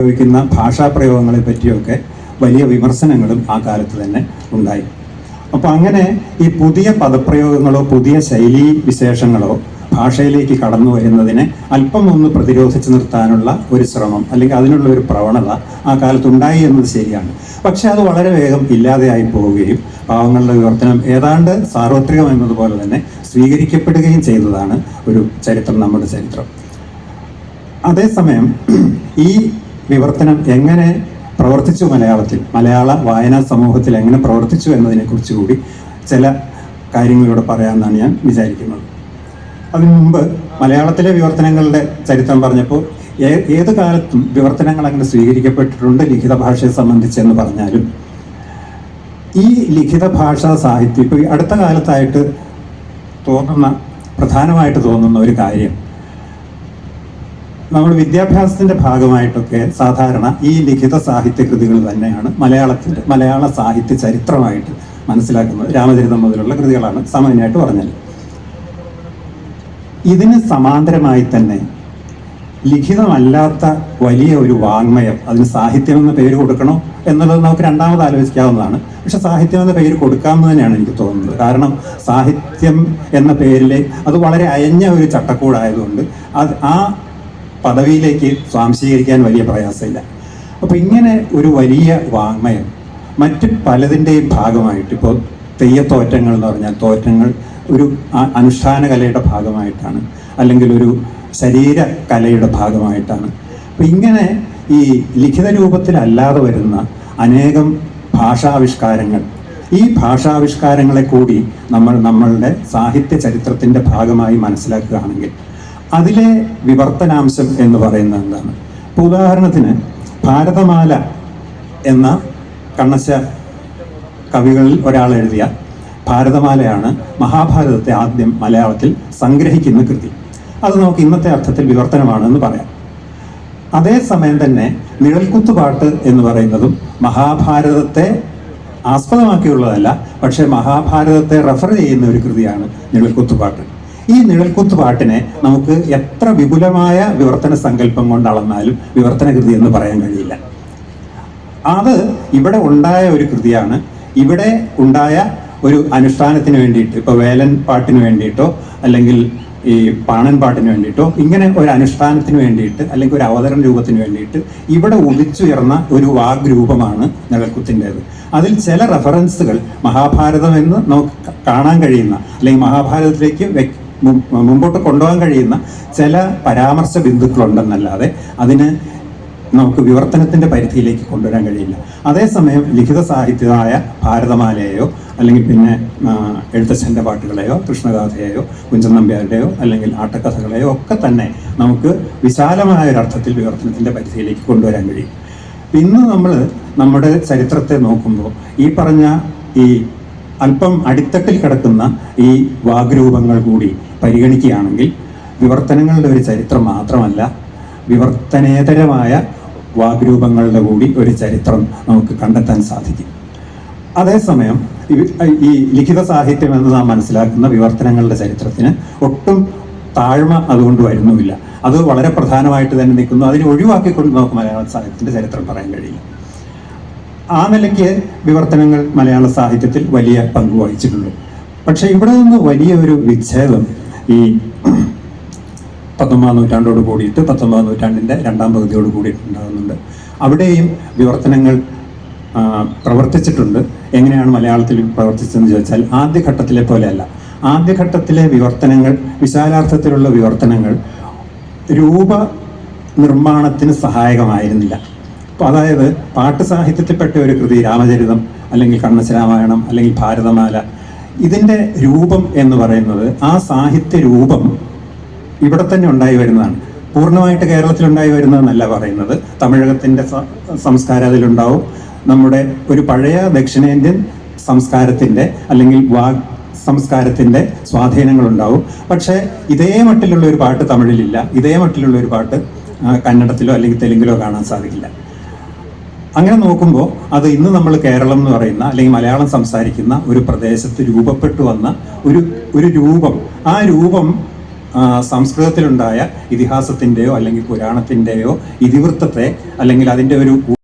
ഉപയോഗിക്കുന്ന ഭാഷാപ്രയോഗങ്ങളെ പറ്റിയൊക്കെ വലിയ വിമർശനങ്ങളും ആ കാലത്ത് തന്നെ ഉണ്ടായി. അപ്പോൾ അങ്ങനെ ഈ പുതിയ പദപ്രയോഗങ്ങളോ പുതിയ ശൈലീ വിശേഷങ്ങളോ ഭാഷയിലേക്ക് കടന്നു വരുന്നതിനെ അല്പം ഒന്ന് പ്രതിരോധിച്ചു നിർത്താനുള്ള ഒരു ശ്രമം അല്ലെങ്കിൽ അതിനുള്ള ഒരു പ്രവണത ആ കാലത്തുണ്ടായി എന്നത് ശരിയാണ്. പക്ഷെ അത് വളരെ വേഗം ഇല്ലാതെയായി പോവുകയും പാവങ്ങളുടെ വിവർത്തനം ഏതാണ്ട് സാർവത്രികം എന്നതുപോലെ തന്നെ സ്വീകരിക്കപ്പെടുകയും ചെയ്തതാണ് ഒരു ചരിത്രം നമ്മുടെ ചരിത്രം. അതേസമയം ഈ വിവർത്തനം എങ്ങനെ പ്രവർത്തിച്ചു മലയാളത്തിൽ? മലയാള വായനാ സമൂഹത്തിൽ എങ്ങനെ പ്രവർത്തിച്ചു എന്നതിനെ കുറിച്ച് കൂടി ചില കാര്യങ്ങളിലൂടെ പറയാമെന്നാണ് ഞാൻ വിചാരിക്കുന്നത്. അതിനു മുമ്പ് മലയാളത്തിലെ വിവർത്തനങ്ങളുടെ ചരിത്രം പറഞ്ഞപ്പോൾ ഏത് കാലത്തും വിവർത്തനങ്ങൾ അങ്ങനെ സ്വീകരിക്കപ്പെട്ടിട്ടുണ്ട് ലിഖിത ഭാഷയെ സംബന്ധിച്ചെന്ന് പറഞ്ഞാലും. ഈ ലിഖിത ഭാഷാ സാഹിത്യം ഇപ്പോൾ അടുത്ത കാലത്തായിട്ട് തോന്നുന്ന പ്രധാനമായിട്ട് തോന്നുന്ന ഒരു കാര്യം നമ്മൾ വിദ്യാഭ്യാസത്തിന്റെ ഭാഗമായിട്ടൊക്കെ സാധാരണ ഈ ലിഖിത സാഹിത്യ കൃതികൾ തന്നെയാണ് മലയാളത്തിന്റെ മലയാള സാഹിത്യ ചരിത്രമായിട്ട് മനസ്സിലാക്കുന്നത് രാമചരിതം മുതലുള്ള കൃതികളാണ് സാമാന്യമായിട്ട് പറഞ്ഞത്. ഇതിന് സമാന്തരമായി തന്നെ ലിഖിതമല്ലാത്ത വലിയ ഒരു വാങ്മയം അതിന് സാഹിത്യം എന്ന പേര് കൊടുക്കണോ എന്നുള്ളത് നമുക്ക് രണ്ടാമത് ആലോചിക്കാവുന്നതാണ്. പക്ഷെ സാഹിത്യം എന്ന പേര് കൊടുക്കാമെന്ന് തന്നെയാണ് എനിക്ക് തോന്നുന്നത്. കാരണം സാഹിത്യം എന്ന പേരിലെ അത് വളരെ അയഞ്ഞ ഒരു ചട്ടക്കൂടായതുകൊണ്ട് അത് ആ പദവിയിലേക്ക് സ്വാംശീകരിക്കാൻ വലിയ പ്രയാസമില്ല. അപ്പൊ ഇങ്ങനെ ഒരു വലിയ വാങ്മയം മറ്റ് പലതിന്റെയും ഭാഗമായിട്ട് ഇപ്പോൾ തെയ്യത്തോറ്റങ്ങൾ എന്ന് പറഞ്ഞാൽ തോറ്റങ്ങൾ ഒരു അനുഷ്ഠാന കലയുടെ ഭാഗമായിട്ടാണ് അല്ലെങ്കിൽ ഒരു ശരീര കലയുടെ ഭാഗമായിട്ടാണ്. അപ്പൊ ഇങ്ങനെ ഈ ലിഖിത രൂപത്തിലല്ലാതെ വരുന്ന അനേകം ഭാഷാവിഷ്കാരങ്ങൾ ഈ ഭാഷാവിഷ്കാരങ്ങളെ കൂടി നമ്മൾ നമ്മളുടെ സാഹിത്യ ചരിത്രത്തിന്റെ ഭാഗമായി മനസ്സിലാക്കുകയാണെങ്കിൽ അതിലെ വിവർത്തനാംശം എന്ന് പറയുന്നത് എന്താണ്? ഇപ്പൊ ഉദാഹരണത്തിന് ഭാരതമാല എന്ന കണ്ണശ കവികളിൽ ഒരാൾ എഴുതിയ ഭാരതമാലയാണ് മഹാഭാരതത്തെ ആദ്യം മലയാളത്തിൽ സംഗ്രഹിക്കുന്ന കൃതി. അത് നമുക്ക് ഇന്നത്തെ അർത്ഥത്തിൽ വിവർത്തനമാണെന്ന് പറയാം. അതേസമയം തന്നെ നിഴൽക്കുത്തുപാട്ട് എന്ന് പറയുന്നതും മഹാഭാരതത്തെ ആസ്പദമാക്കിയുള്ളതല്ല പക്ഷേ മഹാഭാരതത്തെ റെഫർ ചെയ്യുന്ന ഒരു കൃതിയാണ് നിഴൽക്കുത്തുപാട്ട് ഈ നിഴൽക്കുത്ത് പാട്ടിനെ നമുക്ക് എത്ര വിപുലമായ വിവർത്തന സങ്കല്പം കൊണ്ട് അളന്നാലും വിവർത്തന കൃതി എന്ന് പറയാൻ കഴിയില്ല. അത് ഇവിടെ ഉണ്ടായ ഒരു കൃതിയാണ്. ഇവിടെ ഉണ്ടായ ഒരു അനുഷ്ഠാനത്തിന് വേണ്ടിയിട്ട് ഇപ്പൊ വേലൻ പാട്ടിന് വേണ്ടിയിട്ടോ അല്ലെങ്കിൽ ഈ പാണൻ പാട്ടിന് വേണ്ടിയിട്ടോ ഇങ്ങനെ ഒരു അനുഷ്ഠാനത്തിന് വേണ്ടിയിട്ട് അല്ലെങ്കിൽ ഒരു അവതരണ രൂപത്തിന് വേണ്ടിയിട്ട് ഇവിടെ ഉദിച്ചുയർന്ന ഒരു വാഗ്രൂപമാണ് നിഴൽക്കുത്തിന്റെത്. അതിൽ ചില റെഫറൻസുകൾ മഹാഭാരതം എന്ന് നമുക്ക് കാണാൻ കഴിയുന്ന അല്ലെങ്കിൽ മഹാഭാരതത്തിലേക്ക് മുമ്പോട്ട് കൊണ്ടുപോകാൻ കഴിയുന്ന ചില പരാമർശ ബിന്ദുക്കളുണ്ടെന്നല്ലാതെ അതിന് നമുക്ക് വിവർത്തനത്തിന്റെ പരിധിയിലേക്ക് കൊണ്ടുവരാൻ കഴിയില്ല. അതേസമയം ലിഖിത സാഹിത്യമായ ഭാരതമാലയെയോ അല്ലെങ്കിൽ പിന്നെ എഴുത്തച്ഛന്റെ പാട്ടുകളെയോ കൃഷ്ണഗാഥയെയോ കുഞ്ചൻ നമ്പ്യാരുടെയോ അല്ലെങ്കിൽ ആട്ടക്കഥകളെയോ ഒക്കെ തന്നെ നമുക്ക് വിശാലമായ ഒരർത്ഥത്തിൽ വിവർത്തനത്തിന്റെ പരിധിയിലേക്ക് കൊണ്ടുവരാൻ കഴിയും. ഇന്ന് നമ്മൾ നമ്മുടെ ചരിത്രത്തെ നോക്കുമ്പോൾ ഈ പറഞ്ഞ ഈ അല്പം അടിത്തട്ടിൽ കിടക്കുന്ന ഈ വാഗ്രൂപങ്ങൾ കൂടി പരിഗണിക്കുകയാണെങ്കിൽ വിവർത്തനങ്ങളുടെ ഒരു ചരിത്രം മാത്രമല്ല വിവർത്തനേതരമായ വാഗ്രൂപങ്ങളുടെ കൂടി ഒരു ചരിത്രം നമുക്ക് കണ്ടെത്താൻ സാധിക്കും. അതേസമയം ഈ ലിഖിത സാഹിത്യം എന്ന് നാം മനസ്സിലാക്കുന്ന വിവർത്തനങ്ങളുടെ ചരിത്രത്തിന് ഒട്ടും താഴ്മ അതുകൊണ്ട് വരുന്നുമില്ല. അത് വളരെ പ്രധാനമായിട്ട് തന്നെ നിൽക്കുന്നു. അതിനെ ഒഴിവാക്കിക്കൊണ്ട് നമുക്ക് മലയാള സാഹിത്യത്തിന്റെ ചരിത്രം പറയാൻ കഴിയില്ല. ആ നിലയ്ക്ക് വിവർത്തനങ്ങൾ മലയാള സാഹിത്യത്തിൽ വലിയ പങ്ക് വഹിച്ചിട്ടുണ്ട്. പക്ഷെ ഇവിടെ നിന്ന് വലിയ ഒരു വിച്ഛേദം ഈ പത്തൊമ്പതാം നൂറ്റാണ്ടോട് കൂടിയിട്ട് പത്തൊമ്പതാം നൂറ്റാണ്ടിന്റെ രണ്ടാം പകുതിയോട് കൂടിയിട്ട് ഉണ്ടാകുന്നുണ്ട്. അവിടെയും വിവർത്തനങ്ങൾ പ്രവർത്തിച്ചിട്ടുണ്ട്. എങ്ങനെയാണ് മലയാളത്തിൽ പ്രവർത്തിച്ചതെന്ന് ചോദിച്ചാൽ ആദ്യഘട്ടത്തിലെ പോലെയല്ല. ആദ്യഘട്ടത്തിലെ വിവർത്തനങ്ങൾ വിശാലാർത്ഥത്തിലുള്ള വിവർത്തനങ്ങൾ രൂപ നിർമ്മാണത്തിന് സഹായകമായിരുന്നില്ല. അതായത് പാട്ട് സാഹിത്യത്തിൽപ്പെട്ട ഒരു കൃതി രാമചരിതം അല്ലെങ്കിൽ കണ്ണശരാമായണം അല്ലെങ്കിൽ ഭാരതമാല ഇതിന്റെ രൂപം എന്ന് പറയുന്നത് ആ സാഹിത്യ രൂപം ഇവിടെ തന്നെ ഉണ്ടായി വരുന്നതാണ്. പൂർണമായിട്ട് കേരളത്തിലുണ്ടായി വരുന്നതെന്നല്ല പറയുന്നത്. തമിഴകത്തിന്റെ സംസ്കാരം അതിലുണ്ടാവും. നമ്മുടെ ഒരു പഴയ ദക്ഷിണേന്ത്യൻ സംസ്കാരത്തിന്റെ അല്ലെങ്കിൽ വാഗ് സംസ്കാരത്തിന്റെ സ്വാധീനങ്ങൾ ഉണ്ടാവും പക്ഷേ ഇതേ മട്ടിലുള്ള ഒരു പാട്ട് തമിഴിലില്ല. ഇതേ മട്ടിലുള്ള ഒരു പാട്ട് കന്നഡത്തിലോ അല്ലെങ്കിൽ തെലുങ്കിലോ കാണാൻ സാധിക്കില്ല. അങ്ങനെ നോക്കുമ്പോൾ അത് ഇന്ന് നമ്മൾ കേരളം എന്ന് പറയുന്ന അല്ലെങ്കിൽ മലയാളം സംസാരിക്കുന്ന ഒരു പ്രദേശത്ത് രൂപപ്പെട്ടു വന്ന ഒരു ഒരു രൂപം. ആ രൂപം സംസ്കൃതത്തിലുണ്ടായ ഇതിഹാസത്തിന്റെയോ അല്ലെങ്കിൽ പുരാണത്തിന്റെയോ ഇതിവൃത്തത്തെ അല്ലെങ്കിൽ അതിന്റെ ഒരു